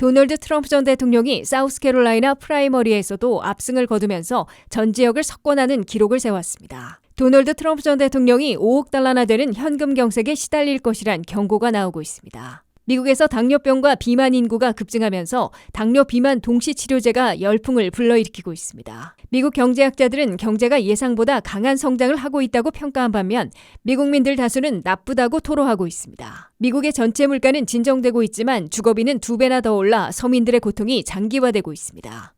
도널드 트럼프 전 대통령이 사우스캐롤라이나 프라이머리에서도 압승을 거두면서 전 지역을 석권하는 기록을 세웠습니다. 도널드 트럼프 전 대통령이 5억 달러나 되는 현금 경색에 시달릴 것이란 경고가 나오고 있습니다. 미국에서 당뇨병과 비만 인구가 급증하면서 당뇨 비만 동시 치료제가 열풍을 불러일으키고 있습니다. 미국 경제학자들은 경제가 예상보다 강한 성장을 하고 있다고 평가한 반면 미국민들 다수는 나쁘다고 토로하고 있습니다. 미국의 전체 물가는 진정되고 있지만 주거비는 두 배나 더 올라 서민들의 고통이 장기화되고 있습니다.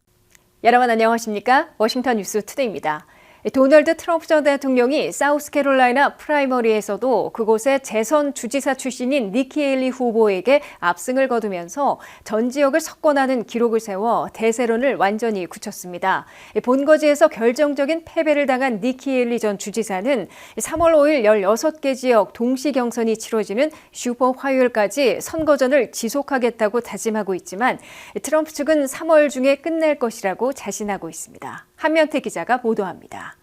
여러분 안녕하십니까? 워싱턴 뉴스 투데이입니다. 도널드 트럼프 전 대통령이 사우스캐롤라이나 프라이머리에서도 그곳의 재선 주지사 출신인 니키 에일리 후보에게 압승을 거두면서 전 지역을 석권하는 기록을 세워 대세론을 완전히 굳혔습니다. 본거지에서 결정적인 패배를 당한 니키 에일리 전 주지사는 3월 5일 16개 지역 동시 경선이 치러지는 슈퍼 화요일까지 선거전을 지속하겠다고 다짐하고 있지만 트럼프 측은 3월 중에 끝낼 것이라고 자신하고 있습니다. 한면태 기자가 보도합니다.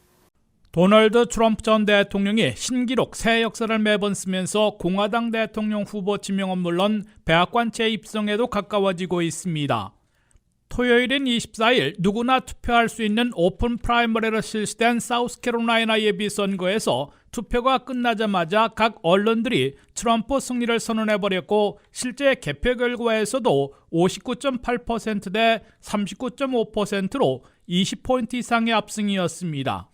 도널드 트럼프 전 대통령이 신기록 새 역사를 매번 쓰면서 공화당 대통령 후보 지명은 물론 백악관 재입성에도 가까워지고 있습니다. 토요일인 24일 누구나 투표할 수 있는 오픈 프라이머리로 실시된 사우스캐롤라이나 예비선거에서 투표가 끝나자마자 각 언론들이 트럼프 승리를 선언해버렸고 실제 개표 결과에서도 59.8%대 39.5%로 20포인트 이상의 압승이었습니다.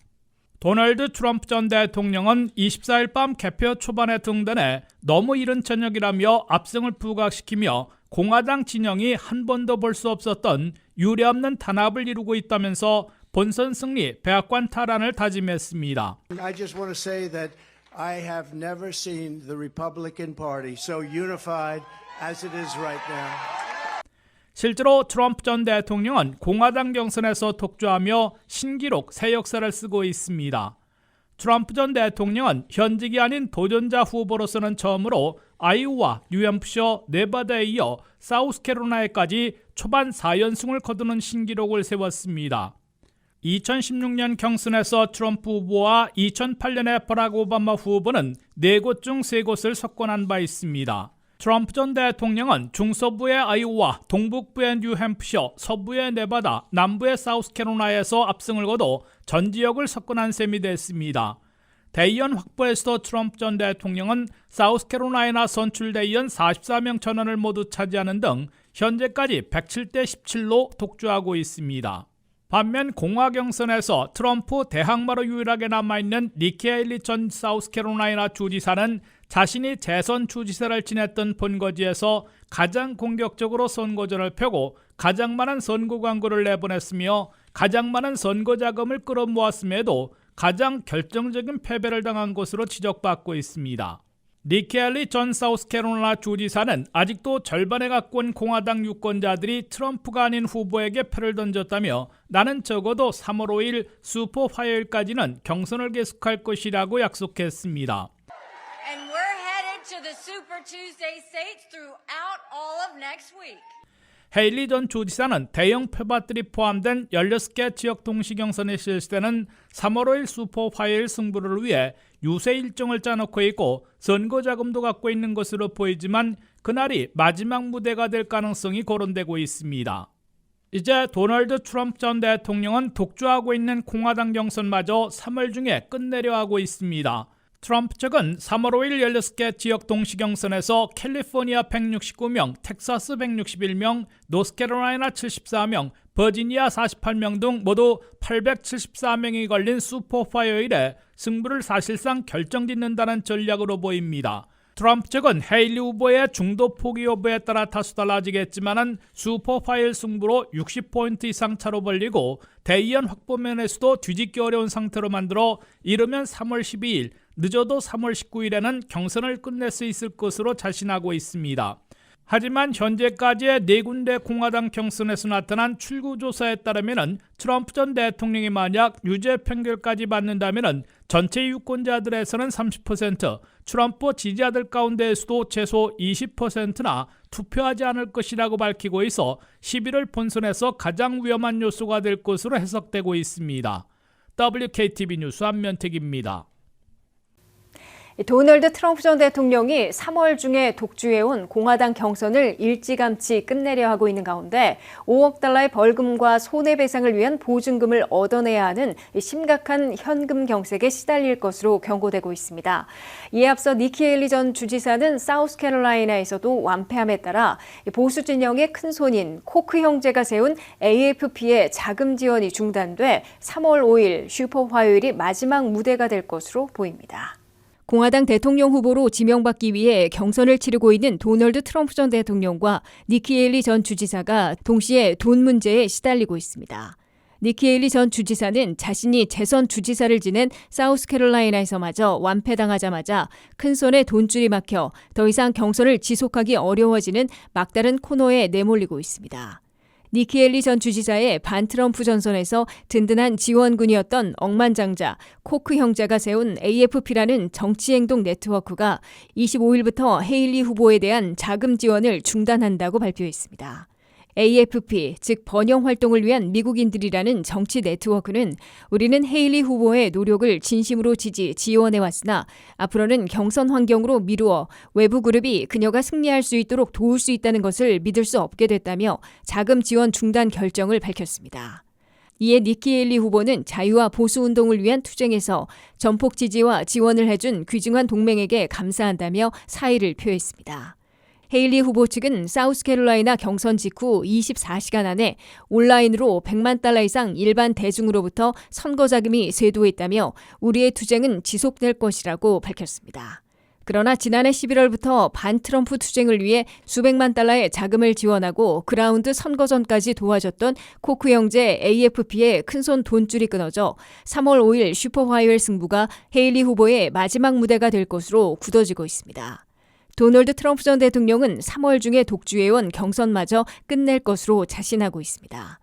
도널드 트럼프 전 대통령은 24일 밤 개표 초반에 등단해 너무 이른 저녁이라며 압승을 부각시키며 공화당 진영이 한 번도 볼 수 없었던 유례없는 단합을 이루고 있다면서 본선 승리, 백악관 탈환을 다짐했습니다. I have never seen the Republican Party so unified as it is right now. 실제로 트럼프 전 대통령은 공화당 경선에서 독주하며 신기록 새 역사를 쓰고 있습니다. 트럼프 전 대통령은 현직이 아닌 도전자 후보로서는 처음으로 아이오와 뉴햄프셔, 네바다에 이어 사우스캐롤라이나까지 초반 4연승을 거두는 신기록을 세웠습니다. 2016년 경선에서 트럼프 후보와 2008년에 버락 오바마 후보는 4곳 중 3곳을 석권한 바 있습니다. 트럼프 전 대통령은 중서부의 아이오와 동북부의 뉴햄프셔, 서부의 네바다, 남부의 사우스캐롤라이나에서 압승을 거둬 전 지역을 석권한 셈이 됐습니다. 대의원 확보에서도 트럼프 전 대통령은 사우스캐롤라이나 선출 대의원 44명 전원을 모두 차지하는 등 현재까지 107대 17로 독주하고 있습니다. 반면 공화 경선에서 트럼프 대항마로 유일하게 남아있는 니키 헤일리 전 사우스캐롤라이나 주지사는 자신이 재선 주지사를 지냈던 본거지에서 가장 공격적으로 선거전을 펴고 가장 많은 선거 광고를 내보냈으며 가장 많은 선거 자금을 끌어모았음에도 가장 결정적인 패배를 당한 것으로 지적받고 있습니다. 니키 헬리 전 사우스캐롤라이나 주지사는 아직도 절반에 가까운 공화당 유권자들이 트럼프가 아닌 후보에게 표를 던졌다며 나는 적어도 3월 5일 슈퍼 화요일까지는 경선을 계속할 것이라고 약속했습니다. To the Super Tuesday states throughout all of next week. 헤일리 전 주지사는 대형 표밭들이 포함된 16개 지역 동시 경선에 실시되는 3월 5일 슈퍼 화요일 승부를 위해 유세 일정을 짜놓고 있고 선거 자금도 갖고 있는 것으로 보이지만 그날이 마지막 무대가 될 가능성이 거론되고 있습니다. 이제 도널드 트럼프 전 대통령은 독주하고 있는 공화당 경선마저 3월 중에 끝내려 하고 있습니다. 트럼프 측은 3월 5일 16개 지역 동시 경선에서 캘리포니아 169명, 텍사스 161명, 노스캐롤라이나 74명, 버지니아 48명 등 모두 874명이 걸린 슈퍼 화요일에 승부를 사실상 결정짓는다는 전략으로 보입니다. 트럼프 측은 헤일리 후보의 중도 포기 여부에 따라 다소 달라지겠지만은 슈퍼 파일 승부로 60포인트 이상 차로 벌리고 대의원 확보 면에서도 뒤집기 어려운 상태로 만들어 이르면 3월 12일, 늦어도 3월 19일에는 경선을 끝낼 수 있을 것으로 자신하고 있습니다. 하지만 현재까지의 네 군데 공화당 경선에서 나타난 출구 조사에 따르면 트럼프 전 대통령이 만약 유죄 판결까지 받는다면 전체 유권자들에서는 30%, 트럼프 지지자들 가운데에서도 최소 20%나 투표하지 않을 것이라고 밝히고 있어 11월 본선에서 가장 위험한 요소가 될 것으로 해석되고 있습니다. WKTV 뉴스 안면택입니다. 도널드 트럼프 전 대통령이 3월 중에 독주해온 공화당 경선을 일찌감치 끝내려 하고 있는 가운데 5억 달러의 벌금과 손해배상을 위한 보증금을 얻어내야 하는 심각한 현금 경색에 시달릴 것으로 경고되고 있습니다. 이에 앞서 니키 헤일리 전 주지사는 사우스캐롤라이나에서도 완패함에 따라 보수 진영의 큰 손인 코크 형제가 세운 AFP의 자금 지원이 중단돼 3월 5일 슈퍼 화요일이 마지막 무대가 될 것으로 보입니다. 공화당 대통령 후보로 지명받기 위해 경선을 치르고 있는 도널드 트럼프 전 대통령과 니키 헤일리 전 주지사가 동시에 돈 문제에 시달리고 있습니다. 니키 헤일리 전 주지사는 자신이 재선 주지사를 지낸 사우스캐롤라이나에서마저 완패당하자마자 큰 손에 돈줄이 막혀 더 이상 경선을 지속하기 어려워지는 막다른 코너에 내몰리고 있습니다. 니키 헬리 전 주지사의 반트럼프 전선에서 든든한 지원군이었던 억만장자 코크 형제가 세운 AFP라는 정치행동 네트워크가 25일부터 헤일리 후보에 대한 자금 지원을 중단한다고 발표했습니다. AFP, 즉 번영 활동을 위한 미국인들이라는 정치 네트워크는 우리는 헤일리 후보의 노력을 진심으로 지지 지원해 왔으나 앞으로는 경선 환경으로 미루어 외부 그룹이 그녀가 승리할 수 있도록 도울 수 있다는 것을 믿을 수 없게 됐다며 자금 지원 중단 결정을 밝혔습니다. 이에 니키 헤일리 후보는 자유와 보수 운동을 위한 투쟁에서 전폭 지지와 지원을 해준 귀중한 동맹에게 감사한다며 사의를 표했습니다. 헤일리 후보 측은 사우스캐롤라이나 경선 직후 24시간 안에 온라인으로 100만 달러 이상 일반 대중으로부터 선거 자금이 쇄도했다며 우리의 투쟁은 지속될 것이라고 밝혔습니다. 그러나 지난해 11월부터 반 트럼프 투쟁을 위해 수백만 달러의 자금을 지원하고 그라운드 선거 전까지 도와줬던 코크 형제 AFP의 큰손 돈줄이 끊어져 3월 5일 슈퍼 화요일 승부가 헤일리 후보의 마지막 무대가 될 것으로 굳어지고 있습니다. 도널드 트럼프 전 대통령은 3월 중에 독주해온 경선마저 끝낼 것으로 자신하고 있습니다.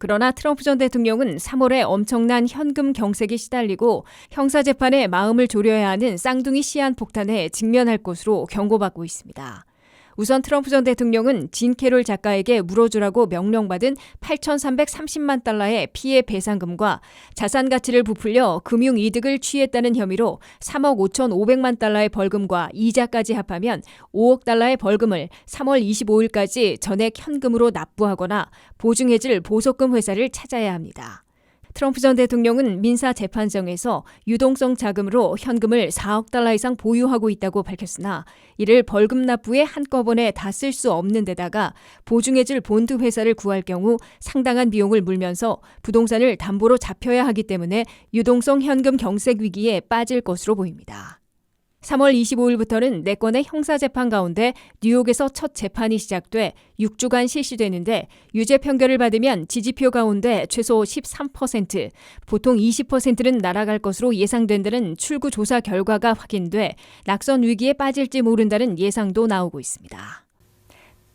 그러나 트럼프 전 대통령은 3월에 엄청난 현금 경색에 시달리고 형사재판에 마음을 졸여야 하는 쌍둥이 시한 폭탄에 직면할 것으로 경고받고 있습니다. 우선 트럼프 전 대통령은 진 캐롤 작가에게 물어주라고 명령받은 8,330만 달러의 피해 배상금과 자산 가치를 부풀려 금융 이득을 취했다는 혐의로 3억 5,500만 달러의 벌금과 이자까지 합하면 5억 달러의 벌금을 3월 25일까지 전액 현금으로 납부하거나 보증해줄 보석금 회사를 찾아야 합니다. 트럼프 전 대통령은 민사 재판정에서 유동성 자금으로 현금을 4억 달러 이상 보유하고 있다고 밝혔으나 이를 벌금 납부에 한꺼번에 다 쓸 수 없는 데다가 보증해줄 본드 회사를 구할 경우 상당한 비용을 물면서 부동산을 담보로 잡혀야 하기 때문에 유동성 현금 경색 위기에 빠질 것으로 보입니다. 3월 25일부터는 4건의 형사재판 가운데 뉴욕에서 첫 재판이 시작돼 6주간 실시되는데 유죄 판결을 받으면 지지표 가운데 최소 13%, 보통 20%는 날아갈 것으로 예상된다는 출구 조사 결과가 확인돼 낙선 위기에 빠질지 모른다는 예상도 나오고 있습니다.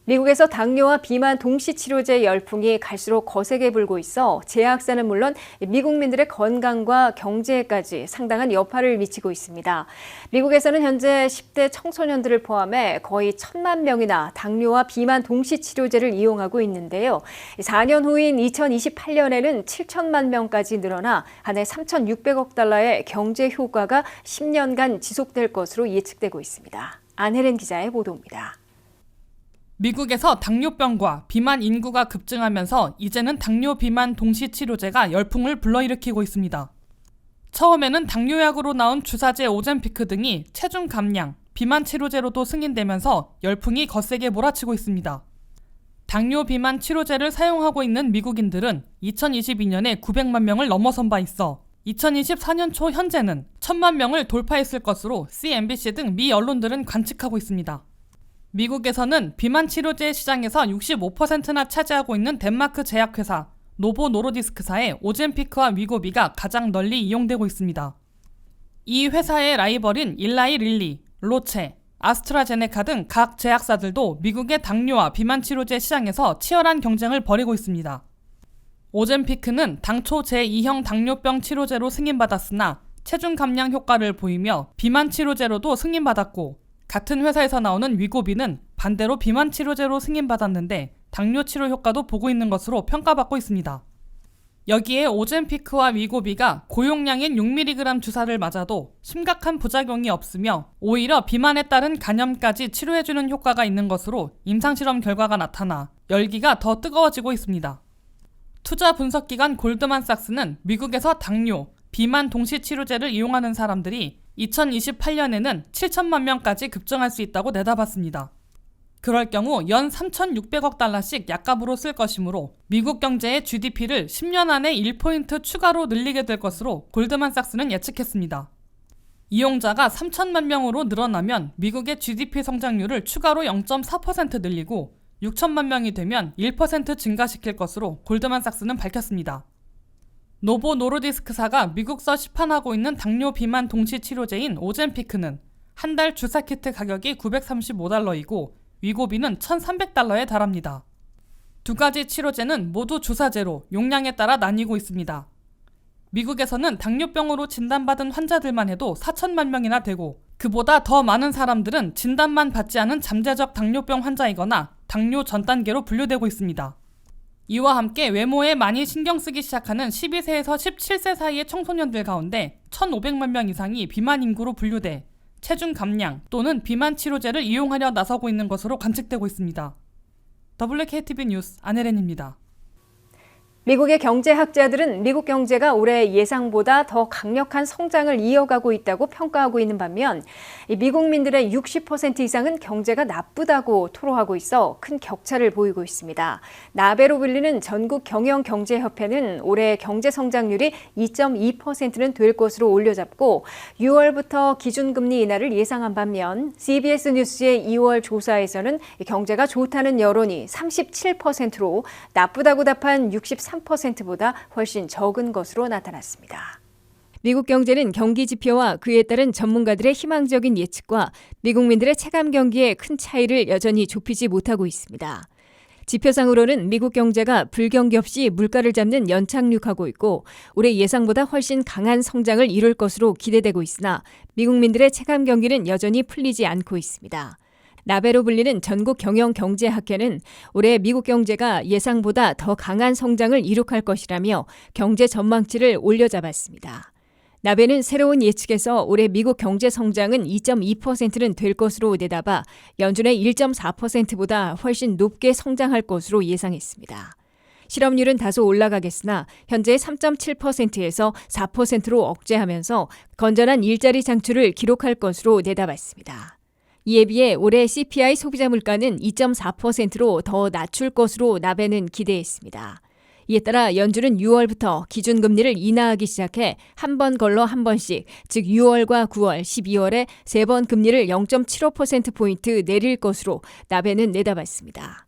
미국에서 당뇨와 비만 동시 치료제 열풍이 갈수록 거세게 불고 있어 제약사는 물론 미국민들의 건강과 경제에까지 상당한 여파를 미치고 있습니다. 미국에서는 현재 10대 청소년들을 포함해 거의 천만 명이나 당뇨와 비만 동시 치료제를 이용하고 있는데요. 4년 후인 2028년에는 7천만 명까지 늘어나 한 해 3,600억 달러의 경제 효과가 10년간 지속될 것으로 예측되고 있습니다. 안혜린 기자의 보도입니다. 미국에서 당뇨병과 비만 인구가 급증하면서 이제는 당뇨 비만 동시 치료제가 열풍을 불러일으키고 있습니다. 처음에는 당뇨약으로 나온 주사제 오젠피크 등이 체중 감량, 비만 치료제로도 승인되면서 열풍이 거세게 몰아치고 있습니다. 당뇨 비만 치료제를 사용하고 있는 미국인들은 2022년에 900만 명을 넘어선 바 있어 2024년 초 현재는 1000만 명을 돌파했을 것으로 CNBC 등 미 언론들은 관측하고 있습니다. 미국에서는 비만 치료제 시장에서 65%나 차지하고 있는 덴마크 제약회사 노보 노로디스크사의 오젠피크와 위고비가 가장 널리 이용되고 있습니다. 이 회사의 라이벌인 일라이 릴리, 로체, 아스트라제네카 등 각 제약사들도 미국의 당뇨와 비만 치료제 시장에서 치열한 경쟁을 벌이고 있습니다. 오젠피크는 당초 제2형 당뇨병 치료제로 승인받았으나 체중 감량 효과를 보이며 비만 치료제로도 승인받았고 같은 회사에서 나오는 위고비는 반대로 비만 치료제로 승인받았는데 당뇨 치료 효과도 보고 있는 것으로 평가받고 있습니다. 여기에 오젠피크와 위고비가 고용량인 6mg 주사를 맞아도 심각한 부작용이 없으며 오히려 비만에 따른 간염까지 치료해주는 효과가 있는 것으로 임상실험 결과가 나타나 열기가 더 뜨거워지고 있습니다. 투자 분석기관 골드만삭스는 미국에서 당뇨, 비만 동시 치료제를 이용하는 사람들이 2028년에는 7천만 명까지 급증할 수 있다고 내다봤습니다. 그럴 경우 연 3,600억 달러씩 약값으로 쓸 것이므로 미국 경제의 GDP를 10년 안에 1포인트 추가로 늘리게 될 것으로 골드만삭스는 예측했습니다. 이용자가 3천만 명으로 늘어나면 미국의 GDP 성장률을 추가로 0.4% 늘리고 6천만 명이 되면 1% 증가시킬 것으로 골드만삭스는 밝혔습니다. 노보 노르디스크사가 미국서 시판하고 있는 당뇨 비만 동시 치료제인 오젠피크는 한 달 주사 키트 가격이 935달러이고 위고비는 1,300달러에 달합니다. 두 가지 치료제는 모두 주사제로 용량에 따라 나뉘고 있습니다. 미국에서는 당뇨병으로 진단받은 환자들만 해도 4천만 명이나 되고 그보다 더 많은 사람들은 진단만 받지 않은 잠재적 당뇨병 환자이거나 당뇨 전 단계로 분류되고 있습니다. 이와 함께 외모에 많이 신경 쓰기 시작하는 12세에서 17세 사이의 청소년들 가운데 1,500만 명 이상이 비만 인구로 분류돼 체중 감량 또는 비만 치료제를 이용하려 나서고 있는 것으로 관측되고 있습니다. WKTV 뉴스 안혜렌입니다. 미국의 경제학자들은 미국 경제가 올해 예상보다 더 강력한 성장을 이어가고 있다고 평가하고 있는 반면 이 미국민들의 60% 이상은 경제가 나쁘다고 토로하고 있어 큰 격차를 보이고 있습니다. 나베로 불리는 전국 경영 경제 협회는 올해 경제 성장률이 2.2%는 될 것으로 올려잡고 6월부터 기준금리 인하를 예상한 반면 CBS 뉴스의 2월 조사에서는 경제가 좋다는 여론이 37%로 나쁘다고 답한 63 3%보다 훨씬 적은 것으로 나타났습니다. 미국 경제는 경기 지표와 그에 따른 전문가들의 희망적인 예측과 미국민들의 체감 경기에 큰 차이를 여전히 좁히지 못하고 있습니다. 지표상으로는 미국 경제가 불경기 없이 물가를 잡는 연착륙하고 있고 올해 예상보다 훨씬 강한 성장을 이룰 것으로 기대되고 있으나 미국민들의 체감 경기는 여전히 풀리지 않고 있습니다. 나베로 불리는 전국 경영 경제 학회는 올해 미국 경제가 예상보다 더 강한 성장을 이룩할 것이라며 경제 전망치를 올려잡았습니다. 나베는 새로운 예측에서 올해 미국 경제 성장은 2.2%는 될 것으로 내다봐 연준의 1.4%보다 훨씬 높게 성장할 것으로 예상했습니다. 실업률은 다소 올라가겠으나 현재 3.7%에서 4%로 억제하면서 건전한 일자리 창출을 기록할 것으로 내다봤습니다. 이에 비해 올해 CPI 소비자 물가는 2.4%로 더 낮출 것으로 나베는 기대했습니다. 이에 따라 연준은 6월부터 기준금리를 인하하기 시작해 한 번 걸러 한 번씩, 즉 6월과 9월, 12월에 세 번 금리를 0.75%포인트 내릴 것으로 나베는 내다봤습니다.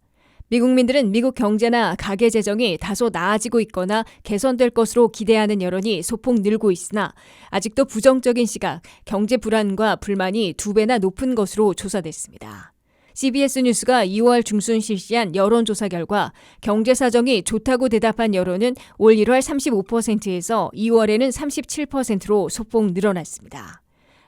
미국민들은 미국 경제나 가계 재정이 다소 나아지고 있거나 개선될 것으로 기대하는 여론이 소폭 늘고 있으나 아직도 부정적인 시각, 경제 불안과 불만이 두 배나 높은 것으로 조사됐습니다. CBS 뉴스가 2월 중순 실시한 여론조사 결과 경제 사정이 좋다고 대답한 여론은 올 1월 35%에서 2월에는 37%로 소폭 늘어났습니다.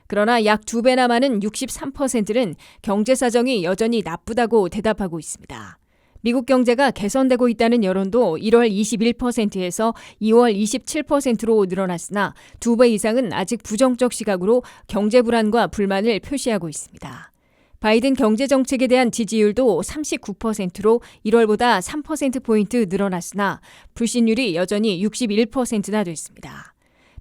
그러나 약 두 배나 많은 63%는 경제 사정이 여전히 나쁘다고 대답하고 있습니다. 미국 경제가 개선되고 있다는 여론도 1월 21%에서 2월 27%로 늘어났으나 두 배 이상은 아직 부정적 시각으로 경제 불안과 불만을 표시하고 있습니다. 바이든 경제 정책에 대한 지지율도 39%로 1월보다 3%포인트 늘어났으나 불신율이 여전히 61%나 됐습니다.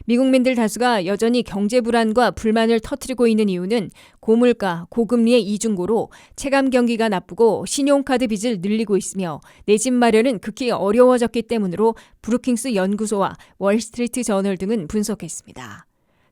미국민들 다수가 여전히 경제 불안과 불만을 터뜨리고 있는 이유는 고물가, 고금리의 이중고로 체감 경기가 나쁘고 신용카드 빚을 늘리고 있으며 내 집 마련은 극히 어려워졌기 때문으로 브루킹스 연구소와 월스트리트 저널 등은 분석했습니다.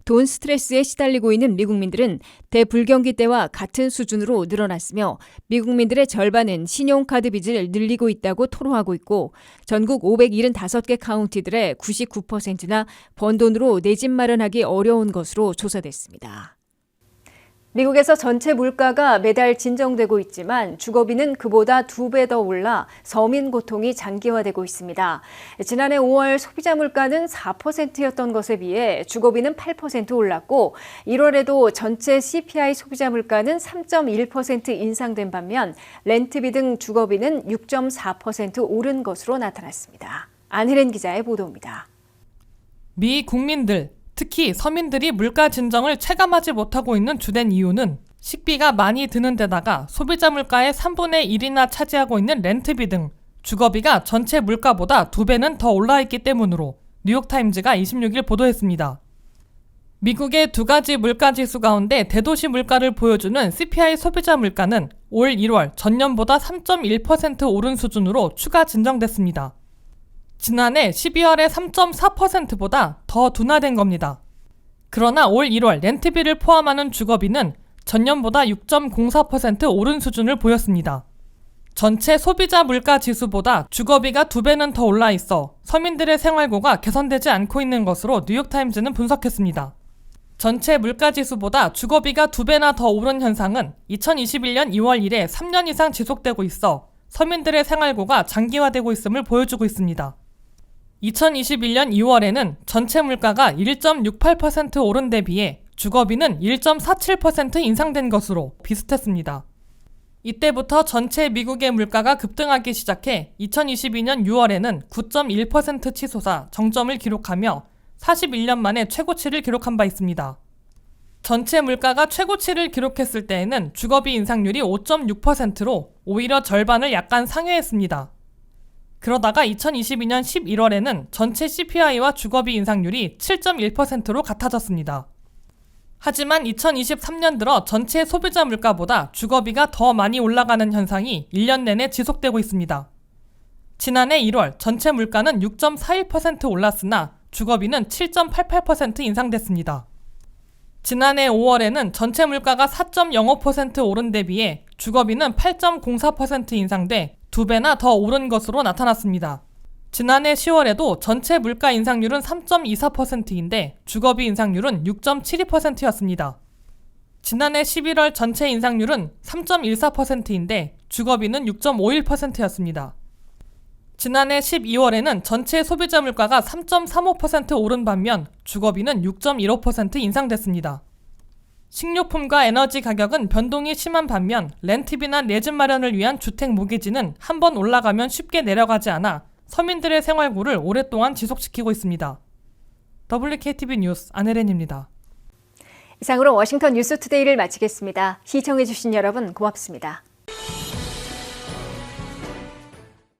돈 스트레스에 시달리고 있는 미국민들은 대불경기 때와 같은 수준으로 늘어났으며 미국민들의 절반은 신용카드 빚을 늘리고 있다고 토로하고 있고 전국 575개 카운티들의 99%나 번 돈으로 내 집 마련하기 어려운 것으로 조사됐습니다. 미국에서 전체 물가가 매달 진정되고 있지만 주거비는 그보다 두 배 더 올라 서민 고통이 장기화되고 있습니다. 지난해 5월 소비자 물가는 4%였던 것에 비해 주거비는 8% 올랐고 1월에도 전체 CPI 소비자 물가는 3.1% 인상된 반면 렌트비 등 주거비는 6.4% 오른 것으로 나타났습니다. 안혜린 기자의 보도입니다. 미 국민들, 특히 서민들이 물가 진정을 체감하지 못하고 있는 주된 이유는 식비가 많이 드는 데다가 소비자 물가의 3분의 1이나 차지하고 있는 렌트비 등 주거비가 전체 물가보다 두 배는 더 올라 있기 때문으로 뉴욕타임즈가 26일 보도했습니다. 미국의 두 가지 물가 지수 가운데 대도시 물가를 보여주는 CPI 소비자 물가는 올 1월 전년보다 3.1% 오른 수준으로 추가 진정됐습니다. 지난해 12월의 3.4%보다 더 둔화된 겁니다. 그러나 올 1월 렌트비를 포함하는 주거비는 전년보다 6.04% 오른 수준을 보였습니다. 전체 소비자 물가 지수보다 주거비가 두 배는 더 올라 있어 서민들의 생활고가 개선되지 않고 있는 것으로 뉴욕타임즈는 분석했습니다. 전체 물가 지수보다 주거비가 두 배나 더 오른 현상은 2021년 2월 이래 3년 이상 지속되고 있어 서민들의 생활고가 장기화되고 있음을 보여주고 있습니다. 2021년 2월에는 전체 물가가 1.68% 오른 데 비해 주거비는 1.47% 인상된 것으로 비슷했습니다. 이때부터 전체 미국의 물가가 급등하기 시작해 2022년 6월에는 9.1% 치솟아 정점을 기록하며 41년 만에 최고치를 기록한 바 있습니다. 전체 물가가 최고치를 기록했을 때에는 주거비 인상률이 5.6%로 오히려 절반을 약간 상회했습니다. 그러다가 2022년 11월에는 전체 CPI와 주거비 인상률이 7.1%로 같아졌습니다. 하지만 2023년 들어 전체 소비자 물가보다 주거비가 더 많이 올라가는 현상이 1년 내내 지속되고 있습니다. 지난해 1월 전체 물가는 6.41% 올랐으나 주거비는 7.88% 인상됐습니다. 지난해 5월에는 전체 물가가 4.05% 오른 데 비해 주거비는 8.04% 인상돼 두 배나 더 오른 것으로 나타났습니다. 지난해 10월에도 전체 물가 인상률은 3.24%인데 주거비 인상률은 6.72%였습니다. 지난해 11월 전체 인상률은 3.14%인데 주거비는 6.51%였습니다. 지난해 12월에는 전체 소비자 물가가 3.35% 오른 반면 주거비는 6.15% 인상됐습니다. 식료품과 에너지 가격은 변동이 심한 반면 렌트비나 내 집 마련을 위한 주택 모기지는 한 번 올라가면 쉽게 내려가지 않아 서민들의 생활고를 오랫동안 지속시키고 있습니다. WKTV 뉴스 안혜린입니다. 이상으로 워싱턴 뉴스 투데이를 마치겠습니다. 시청해주신 여러분 고맙습니다.